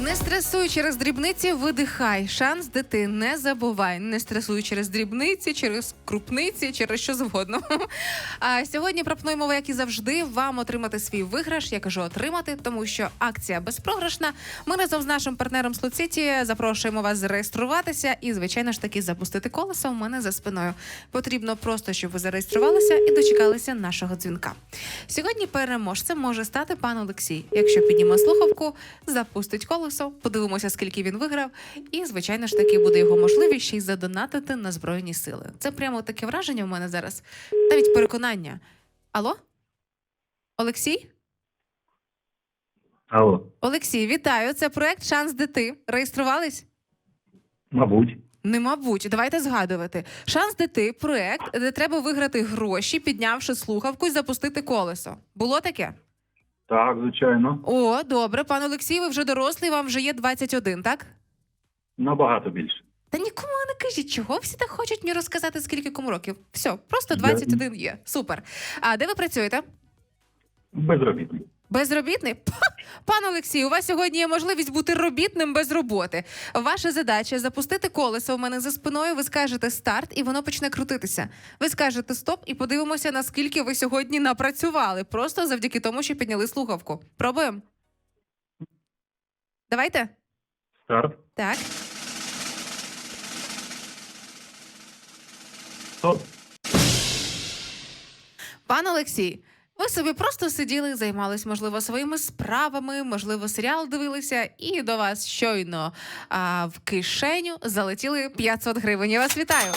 Не стресуй через дрібниці, видихай. Шанс дити не забувай. Не стресуй через дрібниці, через крупниці, через що завгодно. А сьогодні пропонуємо, як і завжди, вам отримати свій виграш. Я кажу отримати, тому що акція безпрограшна. Ми разом з нашим партнером Слоціті запрошуємо вас зареєструватися і, звичайно ж таки, запустити колесо у мене за спиною. Потрібно просто, щоб ви зареєструвалися і дочекалися нашого дзвінка. Сьогодні переможцем може стати пан Олексій. Якщо підніме слухавку, запустить колесо, подивимося, скільки він виграв, і звичайно ж таки буде його можливість ще й задонатити на збройні сили. Це прямо таке враження в мене зараз, навіть переконання. Алло? Олексій? Алло, Олексій, вітаю! Це проект Шанс дити. Реєструвались? мабуть. Не мабуть, давайте згадувати. Шанс дити проект, де треба виграти гроші, піднявши слухавку і запустити колесо. Було таке? Так, звичайно. О, добре, пан Олексій, ви вже дорослий, вам вже є 21, так? Набагато більше. Та нікому не кажіть, чого всі так хочуть мені розказати, скільки кому років. Все, просто Я- 21 є. Супер. А де ви працюєте? Безробітний. Безробітний? Па! Пан Олексій, у вас сьогодні є можливість бути робітним без роботи. Ваша задача запустити колесо у мене за спиною. Ви скажете старт, і воно почне крутитися. Ви скажете стоп, і подивимося, наскільки ви сьогодні напрацювали. Просто завдяки тому, що підняли слухавку. Пробуємо. Давайте. Старт. Так. Стоп. Пан Олексій, ви собі просто сиділи, займались, можливо, своїми справами, можливо, серіал дивилися, і до вас щойно а, в кишеню залетіли 500 гривень. Я вас вітаю.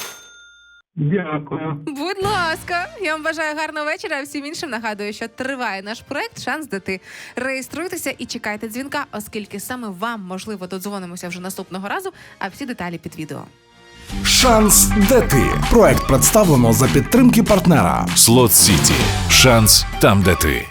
Дякую. Будь ласка, я вам бажаю гарного вечора. А всім іншим нагадую, що триває наш проект Шанс дити. Реєструйтеся і чекайте дзвінка, оскільки саме вам можливо додзвонимося вже наступного разу. А всі деталі під відео. Шанс де ти. Проект представлено за підтримки партнера. Слот Сіті. Шанс там, де ти.